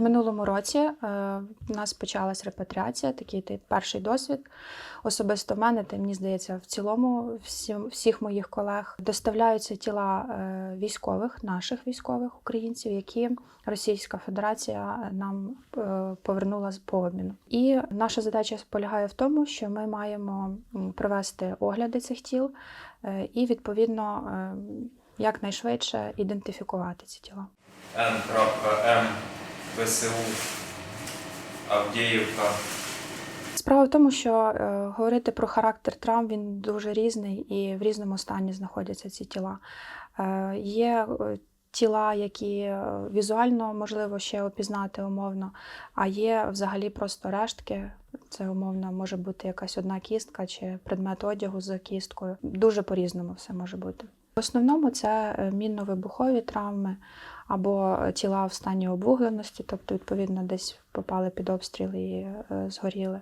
Минулому році е, у нас почалась репатріація, такий ти- перший досвід. Особисто в мене, та мені здається, в цілому всім, всіх моїх колег доставляються тіла е, військових, наших військових українців, які Російська Федерація нам е, повернула з по обміну. І наша задача полягає в тому, що ми маємо провести огляди цих тіл е, і відповідно е, якнайшвидше ідентифікувати ці тіла. ВСУ Авдіївка. Справа в тому, що е, говорити про характер травм він дуже різний і в різному стані знаходяться ці тіла. Е, є е, тіла, які е, візуально можливо ще опізнати умовно, а є взагалі просто рештки. Це умовно може бути якась одна кістка чи предмет одягу з кісткою. Дуже по-різному все може бути. В основному це е, мінно-вибухові травми або тіла в стані обугленості, тобто, відповідно, десь попали під обстріл і е, згоріли.